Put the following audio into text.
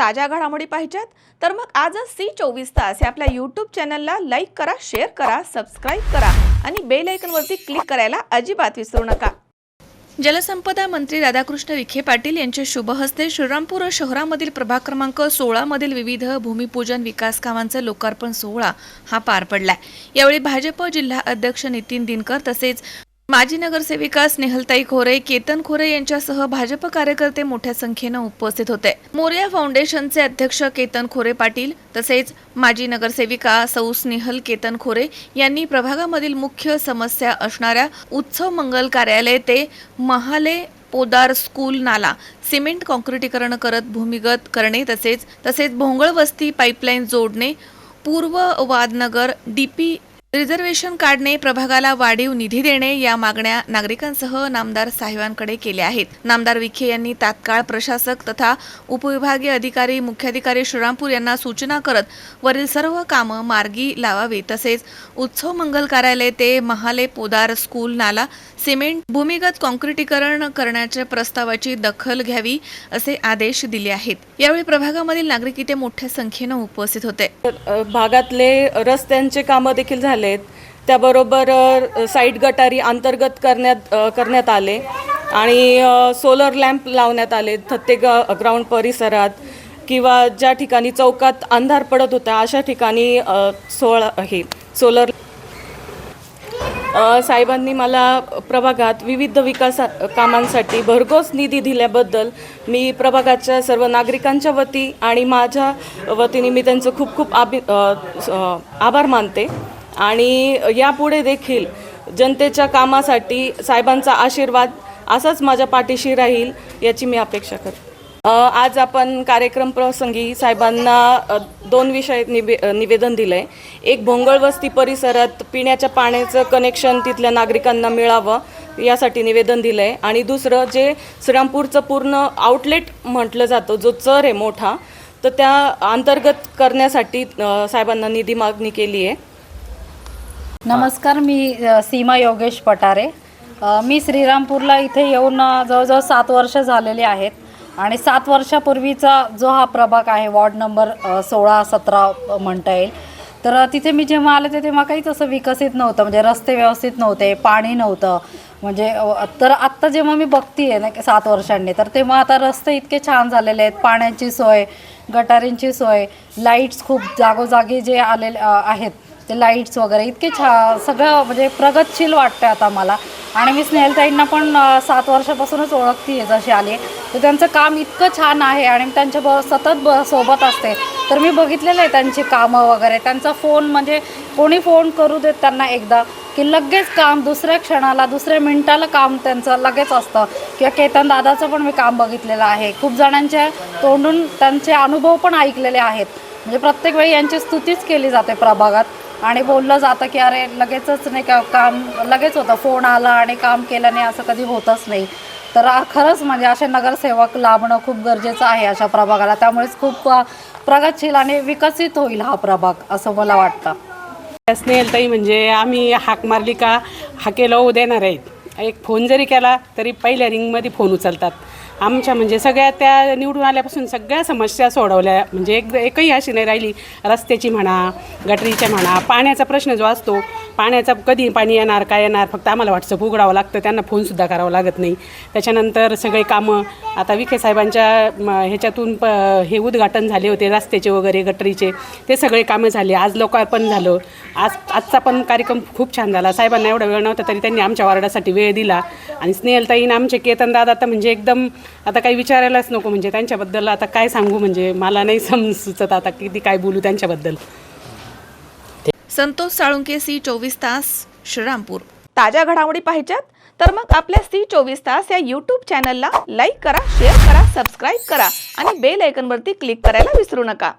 ताज्या घडामोडी पाहिजेत. तर मग आजच सी चोवीस तास या आपल्या यूट्यूब चॅनलला लाईक करा शेअर करा सबस्क्राईब करा आणि बेल आयकनवरती क्लिक करायला अजिबात विसरू नका. जलसंपदा मंत्री राधाकृष्ण विखे पाटील यांच्या शुभहस्ते श्रीरामपूर शहरामधील प्रभाग क्रमांक सोळामधील विविध भूमिपूजन विकास कामांचा लोकार्पण सोहळा हा पार पडलाय. यावेळी भाजप जिल्हा अध्यक्ष नितीन दिनकर तसेच माजी नगरसेविका स्नेहलताई खोरे केतन खोरे यांच्यासह भाजप कार्यकर्ते मोठ्या संख्येनं उपस्थित होते. मोर्या फाउंडेशनचे अध्यक्ष केतन खोरे पाटील तसेच माजी नगरसेविका सौ स्नेहल केतन खोरे यांनी प्रभागामधील मुख्य समस्या असणाऱ्या उत्सव मंगल कार्यालय ते महाले पोदार स्कूल नाला सिमेंट कॉन्क्रिटीकरण करत भूमिगत करणे तसेच तसेच भोंगळ वस्ती पाईपलाईन जोडणे पूर्व वादनगर डीपी रिझर्वेशन काढणे प्रभागाला वाढीव निधी देणे या मागण्या नागरिकांसह नामदार साहेबांकडे केल्या आहेत. नामदार विखे यांनी तात्काळ प्रशासक तथा उपविभागीय अधिकारी मुख्याधिकारी श्रीरामपूर यांना सूचना करत वरील सर्व कामं मार्गी लावावी. तसेच उत्सव मंगल कार्यालय ते महाले पोदार स्कूल नाला सिमेंट भूमिगत कॉन्क्रिटीकरण करण्याच्या प्रस्तावाची दखल घ्यावी असे आदेश दिले आहेत. यावेळी प्रभागामधील नागरिक इथे मोठ्या संख्येनं उपस्थित होते. भागातले रस्त्यांचे कामं देखील झाले झालेत त्याबरोबर साईड गटारी अंतर्गत करण्यात करण्यात आले. आणि सोलर लॅम्प लावण्यात आले थत्ते ग ग्राउंड परिसरात किंवा ज्या ठिकाणी चौकात अंधार पडत होता अशा ठिकाणी अ, सोळा हे सोलर साहेबांनी मला प्रभागात विविध विकास कामांसाठी भरघोस निधी दिल्याबद्दल मी प्रभागाच्या सर्व नागरिकांच्या वती आणि माझ्या वतीने मी त्यांचं खूप खूप आभि आभार मानते. आणि यापुढे देखील जनतेच्या कामासाठी साहेबांचा आशीर्वाद असाच माझ्या पाठीशी राहील याची मी अपेक्षा करते. आज आपण कार्यक्रम प्रसंगी साहेबांना दोन विषय निवे निवेदन दिलं आहे एक भोंगळ वस्ती परिसरात पिण्याच्या पाण्याचं कनेक्शन तिथल्या नागरिकांना मिळावं यासाठी निवेदन दिलं आहे आणि दुसरं जे श्रीरामपूरचं पूर्ण आउटलेट म्हटलं जातं जो चर आहे मोठा तर त्या अंतर्गत करण्यासाठी साहेबांना निधी मागणी केली आहे नमस्कार मी सीमा योगेश पटारे. मी श्रीरामपूरला इथे येऊन जवळजवळ सात वर्ष झालेली आहेत. आणि सात वर्षापूर्वीचा जो हा प्रभाग आहे वॉर्ड नंबर सोळा सतरा म्हणता येईल. तर तिथे मी जेव्हा आले ते तेव्हा काहीच असं विकसित नव्हतं. म्हणजे रस्ते व्यवस्थित नव्हते पाणी नव्हतं. म्हणजे तर आत्ता जेव्हा मी बघतीये ना सात वर्षांनी तर तेव्हा आता रस्ते इतके छान झालेले आहेत. पाण्याची सोय गटारींची सोय लाईट्स खूप जागोजागी जे आलेले आहेत. ते लाईट्स वगैरे इतके छा सगळं म्हणजे प्रगतशील वाटतं आता मला. आणि मी स्नेहलताईंना पण सात वर्षापासूनच ओळखती आहे जशी आली आहे तर त्यांचं काम इतकं छान आहे आणि त्यांच्या ब सतत ब सोबत असते. तर मी बघितलेलं आहे त्यांची कामं वगैरे. त्यांचा फोन म्हणजे कोणी फोन करू देत त्यांना एकदा की लगेच काम दुसऱ्या क्षणाला दुसऱ्या मिनिटाला काम त्यांचं लगेच असतं. किंवा केतन दादाचं पण मी काम बघितलेलं आहे. खूप जणांच्या तोंडून त्यांचे अनुभव पण ऐकलेले आहेत. म्हणजे प्रत्येक वेळी यांची स्तुतीच केली जाते प्रभागात. आणि बोललं जातं की अरे लगेचच नाही का काम लगेच होतं. फोन आला आणि काम केल्याने असं कधी होतच नाही. तर खरंच म्हणजे असे नगरसेवक लाभणं खूप गरजेचं आहे अशा प्रभागाला. त्यामुळेच खूप प्रगतशील आणि विकसित होईल हा प्रभाग असं मला वाटतं. स्नेहलताई म्हणजे आम्ही हाक मारली का हाकेला होऊ देणार आहेत. एक फोन जरी केला तरी पहिल्या रिंगमध्ये फोन उचलतात. आमच्या म्हणजे सगळ्या त्या निवडून आल्यापासून सगळ्या समस्या सोडवल्या. म्हणजे एक एकही अशी नाही राहिली. रस्त्याची म्हणा गटरीच्या म्हणा पाण्याचा प्रश्न जो असतो पाण्याचा कधी पाणी येणार काय येणार फक्त आम्हाला व्हॉट्सअप उघडावं लागतं. त्यांना फोनसुद्धा करावं लागत नाही. त्याच्यानंतर सगळे कामं आता विखे साहेबांच्या ह्याच्यातून प हे उद्घाटन झाले होते रस्त्याचे वगैरे गटरीचे. ते सगळे कामं झाले. आज लोकार्पण झालं. आज आजचा पण कार्यक्रम खूप छान झाला. साहेबांना एवढा वेळ नव्हता तरी त्यांनी आमच्या वार्डासाठी वेळ दिला. आणि स्नेहलताईन आमचे केतन दादा तर म्हणजे एकदम आता काही विचारायलाच नको म्हणजे त्यांच्याबद्दल. आता काय सांगू म्हणजे मला नाही सम सुचत आता किती काय बोलू त्यांच्याबद्दल. संतोष साळुंके सी चोवीस तास श्रीरामपूर. ताज्या घडामोडी पाहिजेत? तर मग आपल्या सी चोवीस तास या यूट्यूब चॅनलला लाईक करा शेअर करा सबस्क्राईब करा आणि बेल आयकनवरती क्लिक करायला विसरू नका.